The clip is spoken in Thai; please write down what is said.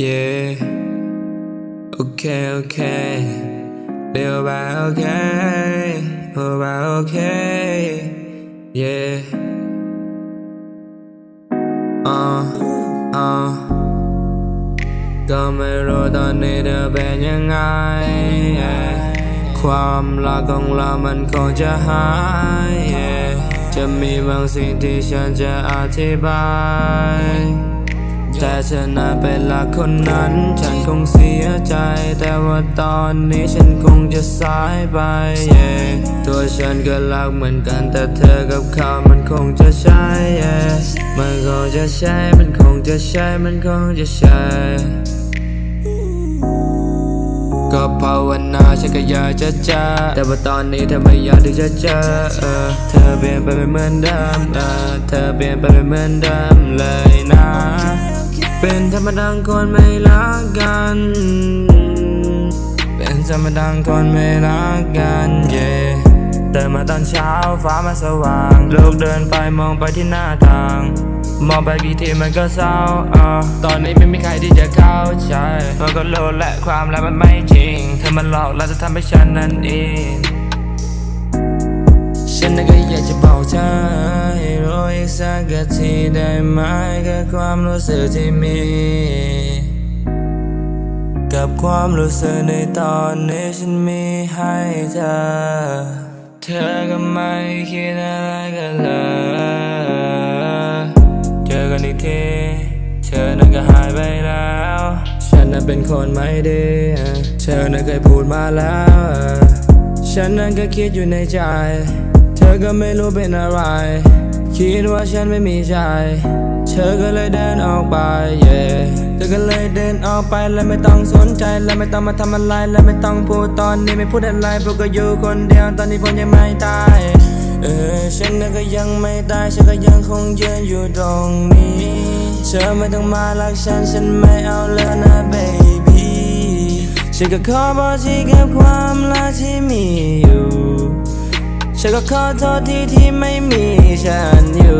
Yeah. Okay, okay. Feel about okay. Feel about okay. Yeah. Uh, uh. ก็ไม่รู้ตอนนี้เธอเป็นยังไง yeah ความรักของเรามันคงจะหาย yeah จะมีบางสิ่งที่ฉันจะอธิบาย แต่เธอนั้นเป็นรักคนนั้น ฉันคงเสียใจ แต่ว่าตอนนี้ฉันคงจะสายไป yeah ตัวฉันก็รักเหมือนกัน แต่เธอกับเขามันคงจะใช่ yeah มันคงจะใช่ มันคงจะใช่ มันคงจะใช่ก็ภาวนาฉันก็อยากจะเจอแต่ว่าตอนนี้เธอไม่อยากที่จะเจอเออเธอเปลี่ยนไปไม่เหมือนเดิมเออเธอเปลี่ยนไปไม่เหมือนเดิมเลยนะ เป็นธรรมดาคนไม่รักกัน เป็นธรรมดาคนไม่รักกันเย่ตื่นมาตอนเช้าฟ้ามาสว่างลูกเดินไปมองไปที่หน้าทาง มองไปกี่ทีมันก็เศร้าอะตอนนี้ไม่มีใครที่จะเข้าใจมันก็โลดและความรักมันไม่จริง เธอมันหลอกแล้วจะทำให้ฉันนั้นเอง ฉันน่ะก็อยากจะบอกเธอ กสักทีได้ไหมกับความรู้สึกที่มี กับความรู้สึกในตอนนี้ฉันมีให้เธอ เธอก็ไม่คิดอะไรกันเลยเจอกันอีกทีเธอนั้นก็หายไปแล้ว ฉันนั้นเป็นคนไม่ดี เธอนั้นเคยพูดมาแล้ว ฉันนั้นก็คิดอยู่ในใจ เธอก็ไม่รู้เป็นอะไร คิดว่าฉันไม่มีใจ เธอก็เลยเดินออกไป yeah เธอก็เลยเดินออกไปและไม่ต้องสนใจ และไม่ต้องมาทำอะไร และไม่ต้องพูดตอนนี้ไม่พูดอะไรเพราะก็อยู่คนเดียวตอนนี้ผมยังไม่ตาย เออฉันน่ะก็ยังไม่ตาย ฉันก็ยังคงยืนอยู่ตรงนี้ เธอไม่ต้องมารักฉัน ฉันไม่เอาแล้วนะ baby ฉันก็ขอบอกที่เกับความรัก ฉันก็ขอโทษที่ที่ไม่มีฉันอยู่